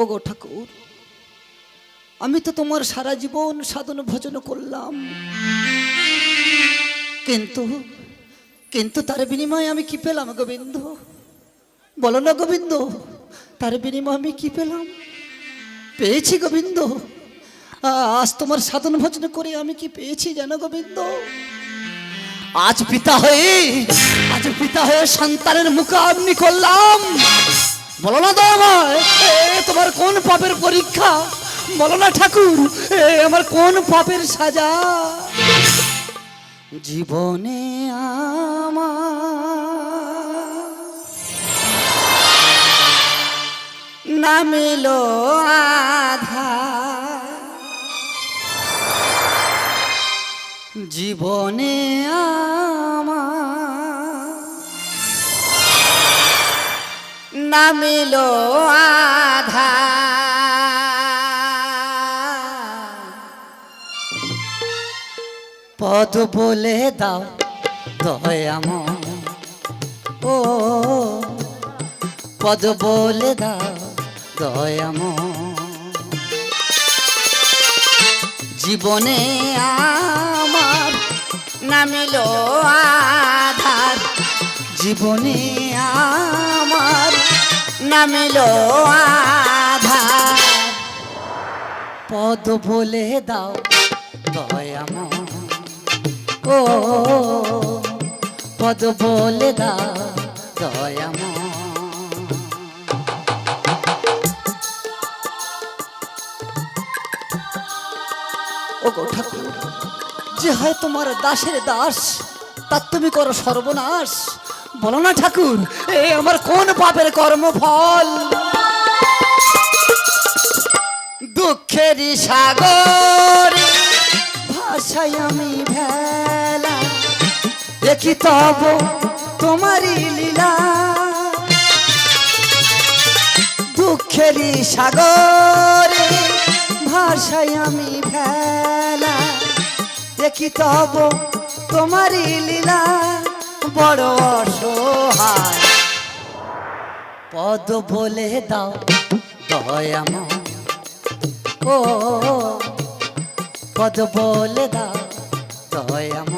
ও গো ঠাকুর, আমি তো তোমার সারা জীবন সাধন ভজন করলাম। কিন্তু কিন্তু তার বিনিময়ে আমি কি পেলাম গোবিন্দ? বলো না গোবিন্দ, তার বিনিময়ে আমি কি পেলাম? পেয়েছি গোবিন্দ। আজ তোমার সাধন ভজন করে আমি কি পেয়েছি জানো গোবিন্দ? আজ পিতা হয়ে, আজ পিতা হয়ে সন্তানের মুখাগ্নি করলাম। বলো না তো আমায় তোমার কোন পাপের পরীক্ষা? বলো না ঠাকুর আমার কোন পাপের সাজা? জীবনে নামিলো আধা জীবনে আমার নামিলো আধা। পদ বলে দাও দয়াম ও, পদ বলে দাও দয়াম জীবনে আমার নামিলো আধার। জীবনে আমার নামিলো আধার। পদ বলে দাও দয়াম ও, পদ বলে দাও দয়াম ঠাকুর, যে হয় তোমার দাসের দাস তার তুমি করো সর্বনাশ। বলো না ঠাকুর, এ আমার কোন পাপের কর্মফল? দুঃখেরই সাগর ভাষায় আমি ভেলা। দেখি তব তোমারই লীলা? দুঃখেরই সাগরে ভাষায় আমি ভেলা। দেখি তব তোমারই লীলা? বড় অসহায়। পদ বলে দাও দয়াম ও, পদ বলে দাও দয়াম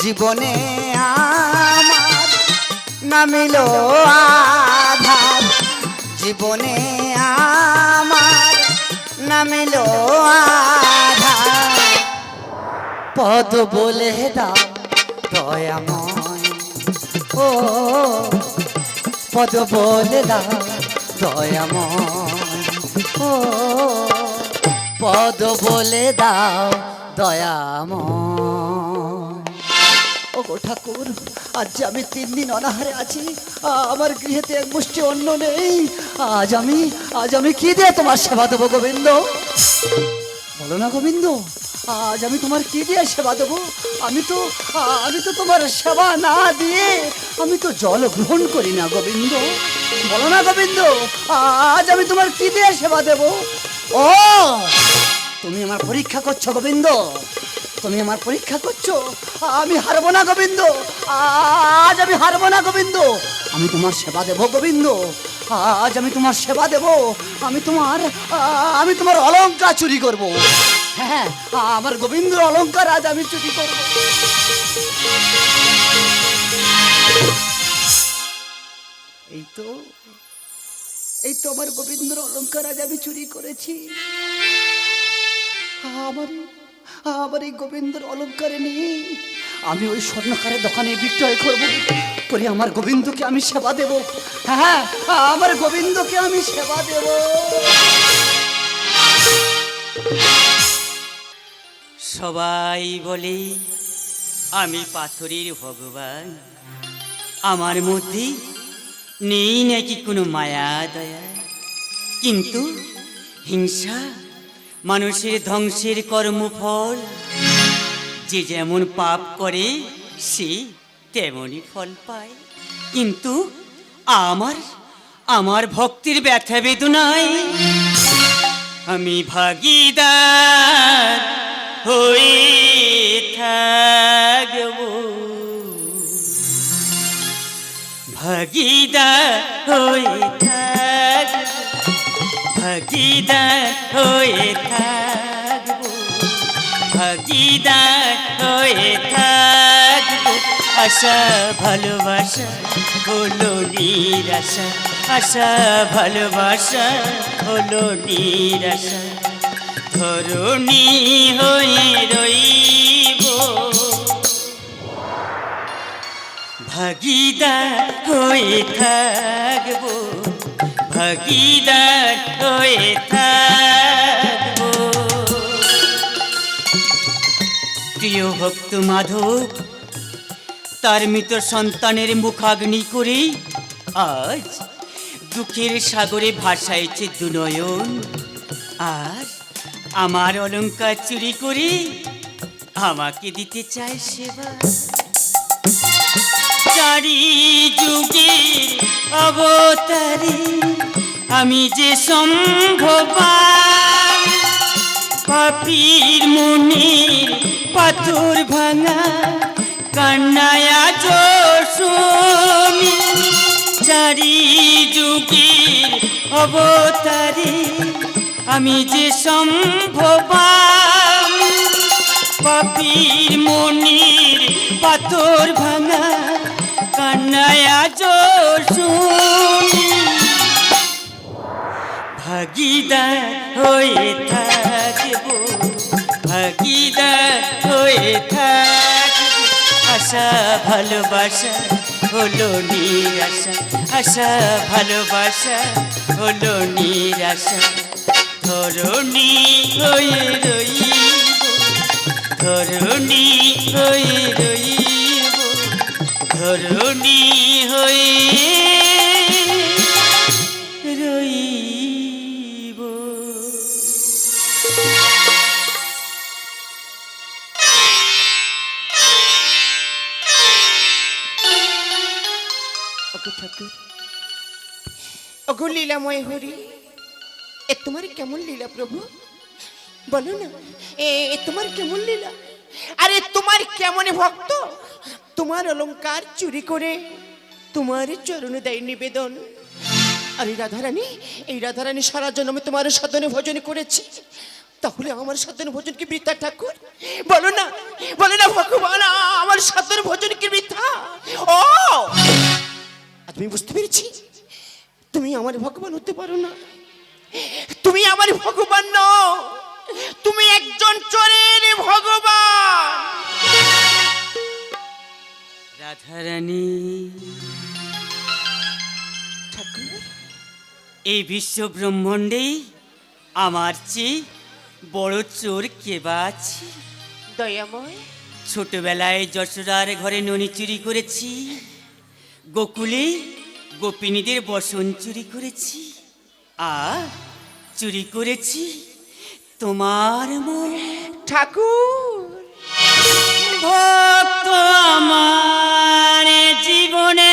জীবনে আমার নামিল আধার। জীবনে আমার পদ বলে দাও, দয়াময়। ও, পদ বলে দাও, দয়াময়। ও, পদ বলে দাও, দয়াময়। ও গো ঠাকুর, আজ আমি তিন দিন অনাহারে আছি, আমার গৃহেতে এক মুষ্টি অন্ন নেই। আজ আমি আজ আমি কি দিয়ে তোমার সেবা দেবো গোবিন্দ? বলো না গোবিন্দ। আজ আমি তোমার কি দিয়ে সেবা দেবো? আমি তো আমি তো তোমার সেবা না দিয়ে, আমি তো জল গ্রহণ করি না, গোবিন্দ। বলো না, গোবিন্দ, আজ আমি তোমার কি দিয়ে সেবা দেবো? ও, তুমি আমার পরীক্ষা করছ, গোবিন্দ। তুমি আমার পরীক্ষা করছ, আমি হারবো না, গোবিন্দ। আজ আমি হারবো না, গোবিন্দ। আমি তোমার সেবা দেব, গোবিন্দ। আজ আমি তোমার সেবা দেব। আমি তোমার আমি তোমার অলংকার চুরি করব। হ্যাঁ আমার গোবিন্দ অলংকার আজ আমি চুরি করব। এই তো এই তো আমার গোবিন্দর অলংকার আজ আমি চুরি করেছি। আমার আমার এই গোবিন্দর অলঙ্কারে নেই। আমি ওই স্বর্ণকারের দোকানে বিক্রয় করব। করে আমার গোবিন্দকে আমি সেবা দেব। হ্যাঁ আমার গোবিন্দকে আমি সেবা দেব। সবাই বলে, আমি পাথরের ভগবান। আমার মধ্যে নেই নাকি কোনো মায়া, দয়া? কিন্তু হিংসা মানুষের ধ্বংসের কর্মফল। যে যেমন পাপ করে, সে তেমনই ফল পায়। কিন্তু আমার আমার ভক্তির ব্যথা বেদনায় আমি ভাগিদার। হয়ে থাকব। ভাগিদার হয়ে থাকব ভাগিদার হয়ে থাকব ভাগিদার হয়ে থাকব। আশা, ভালোবাসা, হলো নিরাশা। আশা, ভালোবাসা, হলো নিরাশা। ধরণী হয়ে রইব। ভাগিদার হয়ে থাকব, ভাগিদার হয়ে থাকব। প্রিয় ভক্ত মাধব, তার মৃত সন্তানের মুখাগ্নি করে আজ দুঃখের সাগরে ভাসাইছে দুনয়ন। আর আমার অলঙ্কার চুরি করে, আমাকে দিতে চায় সেবা। চারি যুগের অবতারে, আমি যে সম্ভব পাপির মনের পাথর ভাঙা, কান্নায়া চারি যুগের অবতারে আমি যে সম্ভবান পাপির মনির পাথর ভাঙা কান্নায়া শুনি ভাগিদার হয়ে থাকব ভাগিদার হয়ে থাকব। আশা, ভালোবাসা হলো নিরাশা, আশা, ভালোবাসা হলো নিরাশা। ধরণী হয়ে রইব ধরণী হয়ে রইব ধরণী হয়ে ঠাকুর ওগো লীলাময় হরি। এ তোমার কেমন লীলা প্রভু? বলো না, এ তোমার কেমন লীলা? আরে তোমার কেমন ভক্ত? তোমার অলংকার চুরি করে তোমার চরণে দেয় নিবেদন। আরে রাধারানী, এই রাধারানী সারা জন্মে তোমার সদনে ভোজন করেছে। তাহলে আমার সাধন ভোজন কি বৃথা ঠাকুর? বলো না বলো না ভগবান, আমার সাধন ভোজন কি বৃথা? ও! তুমি বুঝতে পেরেছি, তুমি আমার ভগবান হতে পারো না। তুমি আমার ভগবান নও। তুমি একজন চোরের ভগবান। রাধারানী। ঠাকুর। এই বিশ্ব ব্রহ্মাণ্ডে আমার চেয়ে বড় চোর কে বা আছে? দয়াময়। ছোটবেলায় যশোদার ঘরে ননি চুরি করেছি। গোকুলে গোপিনীদের বসন চুরি করেছি। আর চুরি করেছি তোমার মন। ঠাকুর। ভক্ত আমার জীবনের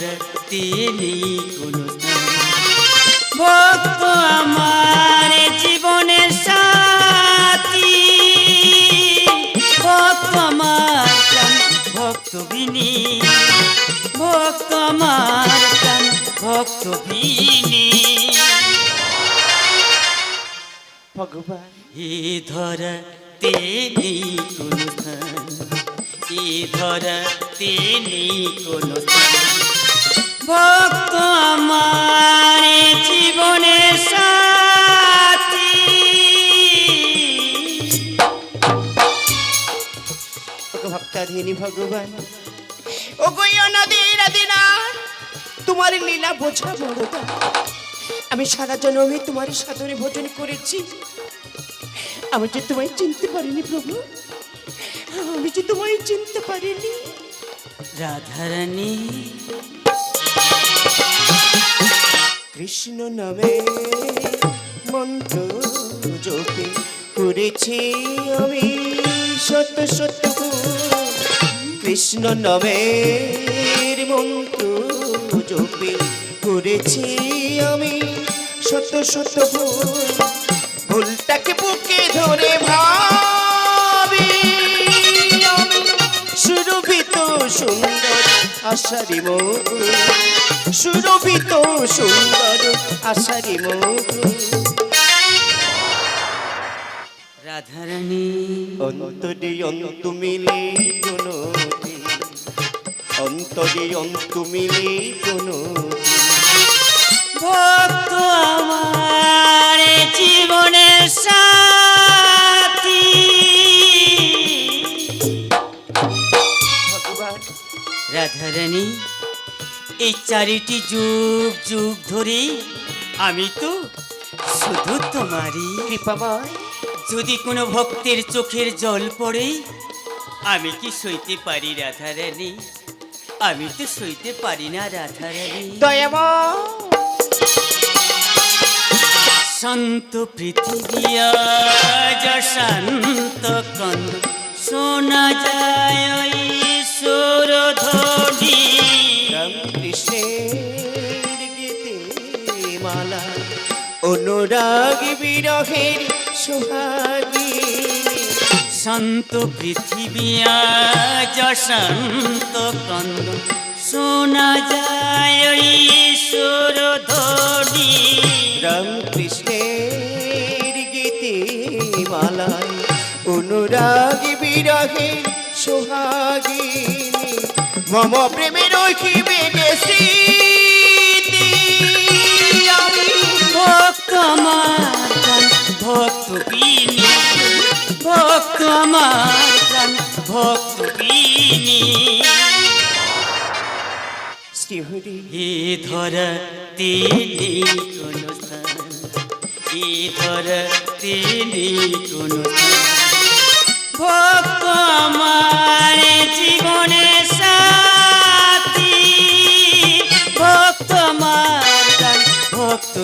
ধর তিনি কোন ভক্ত আমার জীবনের সাথী। ভক্ত আমার ভক্ত বিনি ভক্ত আমার ভক্ত বিনি ভগবান। এ ধরা তেনি কোন ধরা তেনি কোন ভক্ত আমার জীবনের সাথী। ভক্তাধীনী ভগবান ও গইয়া নদীর আদিনা তোমার লীলা বোঝা বড়দা আমি সারা জন্মে তোমার সাদরে ভোজন করেছি। আমি যে তোমায় চিনতে পারিনি প্রভু আমি যে তোমায় চিনতে পারিনি। রাধারানী কৃষ্ণ নামে মন্ত্র জপে করেছি আমি শত ভুল। কৃষ্ণ নামের মন্ত্র জপে করেছি আমি শত শত ভুল আশারি মুখ সুরভিত সুন্দর আশারি মুখ রাধারানী। অন্তরে অন্ত মিলে কোনো অন্তরে অন্ত মিলে প্রণতি চারিটি যুগ যুগ ধরে আমি তো শুধু তোমারই। কৃপাময় যদি কোনো ভক্তের চোখের জল পড়ে আমি কি সইতে পারি রাধারানী আমি তো সইতে পারি না রাধারানী দয়াময় শান্ত পৃথিবী আজ শান্ত কন্দ। শোনা যায় ওই সুর অনুরাগ বিরহের সোহাগী। শান্ত পৃথিবী, আজ শান্ত কন্দ শোনা যায় ওই সুর ধ্বনি। রামকৃষ্ণের গীতে মালায় অনুরাগ বিরহে সোহাগিনী মম প্রেমের ঐকিবে স্মৃতি ভক্ত আমার প্রাণ ভক্ত এ ধরা তিনি কোন এ ধরা তিনি কোন ভক্ত আমার জীবনের সাথী ভক্ত আমার ভক্ত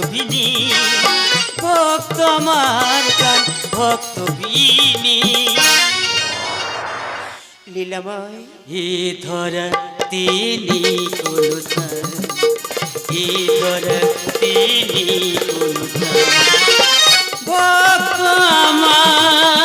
ভক্ত লীলাময়। হে তিনি অনুসার তিনি ভক্ত আমার